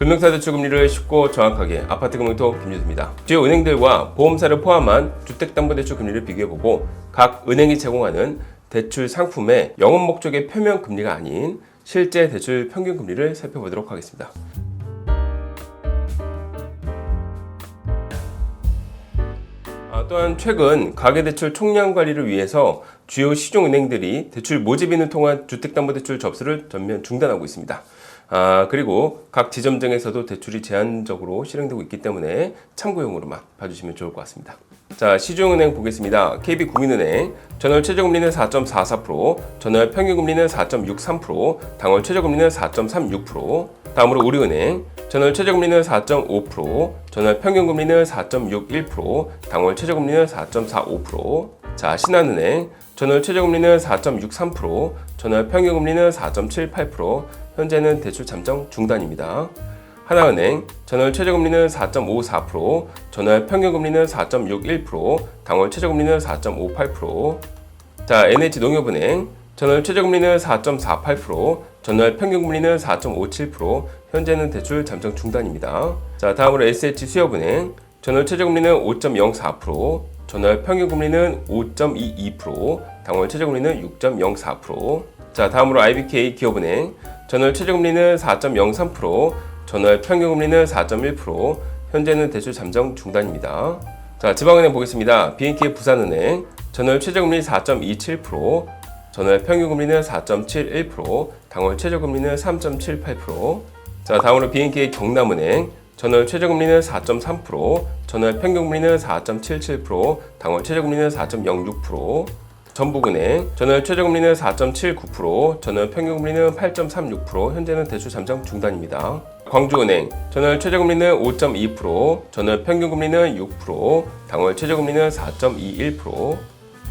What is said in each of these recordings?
금융사 대출 금리를 쉽고 정확하게 아파트 금융통 김유수입니다. 주요 은행들과 보험사를 포함한 주택담보대출 금리를 비교해보고 각 은행이 제공하는 대출 상품의 영업 목적의 표면 금리가 아닌 실제 대출 평균 금리를 살펴보도록 하겠습니다. 아, 또한 최근 가계대출 총량 관리를 위해서 주요 시중은행들이 대출 모집인을 통한 주택담보대출 접수를 전면 중단하고 있습니다. 아, 그리고 각 지점장에서도 대출이 제한적으로 실행되고 있기 때문에 참고용으로만 봐주시면 좋을 것 같습니다. 자, 시중은행 보겠습니다. KB국민은행 전월 최저금리는 4.44%, 전월 평균금리는 4.63%, 당월 최저금리는 4.36%, 다음으로 우리은행 전월 최저금리는 4.5%, 전월 평균금리는 4.61%, 당월 최저금리는 4.45%. 자, 신한은행 전월 최저금리는 4.63%, 전월 평균금리는 4.78%. 현재는 대출 잠정 중단입니다. 하나은행 전월 최저금리는 4.54%, 전월 평균금리는 4.61%, 당월 최저금리는 4.58%. 자, NH농협은행 전월 최저금리는 4.48%, 전월 평균금리는 4.57%, 현재는 대출 잠정 중단입니다. 자, 다음으로 SH 수협은행 전월 최저금리는 5.04%, 전월 평균금리는 5.22%, 당월 최저금리는 6.04%. 자, 다음으로 IBK 기업은행 전월 최저금리는 4.03%, 전월 평균금리는 4.1%, 현재는 대출 잠정 중단입니다. 자, 지방은행 보겠습니다. BNK 부산은행 전월 최저금리 4.27%, 전월 평균금리는 4.71%, 당월 최저금리는 3.78%. 자, 다음으로 BNK 경남은행 전월 최저금리는 4.3%, 전월 평균금리는 4.77%, 당월 최저금리는 4.06%. 전북은행 전월 최저금리는 4.79%, 전월 평균금리는 8.36%, 현재는 대출 잠정 중단입니다. 광주은행 전월 최저금리는 5.2%, 전월 평균금리는 6%, 당월 최저금리는 4.21%.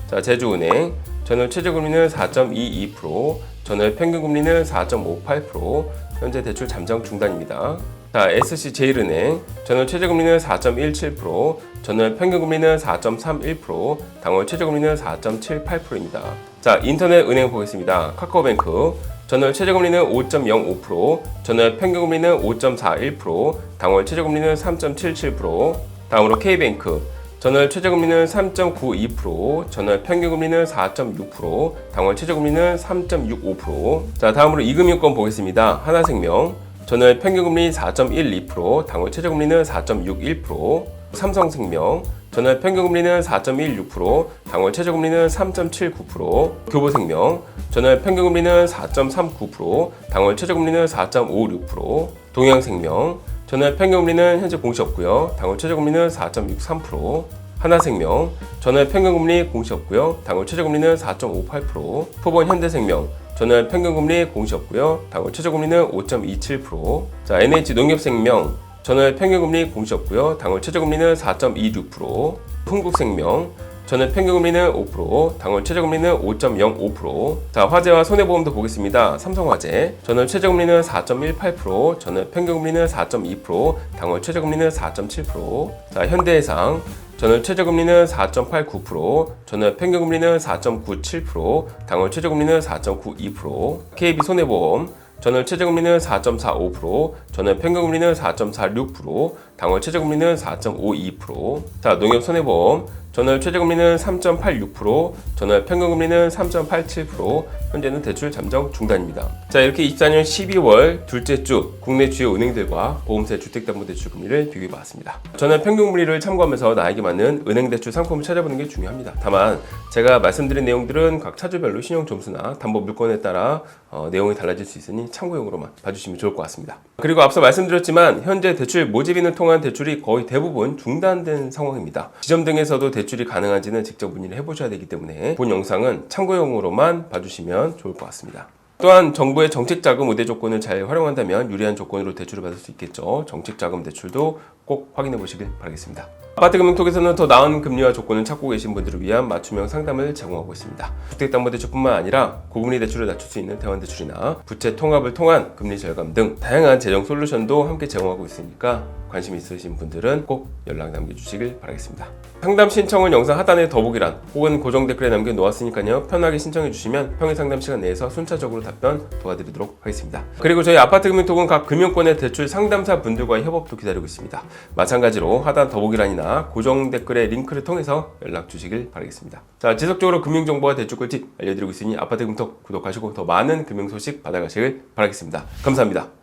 자, 제주은행 전월 최저금리는 4.22%, 전월 평균금리는 4.58%, 현재 대출 잠정 중단입니다. 자, SC제일은행 전월 최저금리는 4.17%, 전월 평균금리는 4.31%, 당월 최저금리는 4.78%입니다. 자, 인터넷 은행 보겠습니다. 카카오뱅크 전월 최저금리는 5.05%, 전월 평균금리는 5.41%, 당월 최저금리는 3.77%. 다음으로 K뱅크 전월 최저금리는 3.92%, 전월 평균금리는 4.6%, 당월 최저금리는 3.65%. 자, 다음으로 이금융권 보겠습니다. 하나생명 전월 평균금리 4.12%, 당월 최저금리는 4.61%. 삼성생명 전월 평균금리는 4.16%, 당월 최저금리는 3.79%. 교보생명 전월 평균금리는 4.39%, 당월 최저금리는 4.56%. 동양생명 전월 평균금리는 현재 공시 없고요. 당월 최저금리는 4.63%. 하나생명 전월 평균금리 공시 없고요. 당월 최저금리는 4.58%. 포번 현대생명 전월 평균금리 공시 없고요. 당월 최저금리는 5.27%. 자, NH 농협생명 전월 평균금리 공시 없고요. 당월 최저금리는 4.26%. 흥국생명 전월 평균금리는 5%, 당월 최저금리는 5.05%. 자, 화재와 손해보험도 보겠습니다. 삼성화재 전월 최저금리는 4.18%, 전월 평균금리는 4.2%, 당월 최저금리는 4.7%. 자, 현대해상 전월 최저금리는 4.89%, 전월 평균금리는 4.97%, 당월 최저금리는 4.92%. KB 손해보험 전월 최저금리는 4.45%, 전월 평균금리는 4.46%, 당월 최저금리는 4.52%. 자, 농협 손해보험 전월 최저금리는 3.86%, 전월 평균금리는 3.87%, 현재는 대출 잠정 중단입니다. 자, 이렇게 24년 12월 둘째 주 국내 주요 은행들과 보험세 주택담보대출 금리를 비교해 봤습니다. 전월 평균금리를 참고하면서 나에게 맞는 은행 대출 상품을 찾아보는 게 중요합니다. 다만 제가 말씀드린 내용들은 각 차주별로 신용 점수나 담보 물건에 따라 어, 내용이 달라질 수 있으니 참고용으로만 봐주시면 좋을 것 같습니다. 그리고 앞서 말씀드렸지만 현재 대출 모집인을 통한 대출이 거의 대부분 중단된 상황입니다. 지점 등에서도 대출이 가능한지는 직접 문의를 해보셔야 되기 때문에 본 영상은 참고용으로만 봐주시면 좋을 것 같습니다. 또한 정부의 정책자금 우대 조건을 잘 활용한다면 유리한 조건으로 대출을 받을 수 있겠죠. 정책자금 대출도 꼭 확인해 보시길 바라겠습니다. 아파트 금융통에서는 더 나은 금리와 조건을 찾고 계신 분들을 위한 맞춤형 상담을 제공하고 있습니다. 주택담보대출뿐만 아니라 고금리 대출을 낮출 수 있는 대환대출이나 부채 통합을 통한 금리 절감 등 다양한 재정 솔루션도 함께 제공하고 있으니까 관심 있으신 분들은 꼭 연락 남겨주시길 바라겠습니다. 상담 신청은 영상 하단의 더보기란 혹은 고정 댓글에 남겨놓았으니까요. 편하게 신청해 주시면 평일 상담 시간 내에서 순차적으로 답변 도와드리도록 하겠습니다. 그리고 저희 아파트 금융톡은 각 금융권의 대출 상담사 분들과의 협업도 기다리고 있습니다. 마찬가지로 하단 더보기란이나 고정 댓글의 링크를 통해서 연락 주시길 바라겠습니다. 자, 지속적으로 금융 정보와 대출 꿀팁 알려드리고 있으니 아파트 금융톡 구독하시고 더 많은 금융 소식 받아가시길 바라겠습니다. 감사합니다.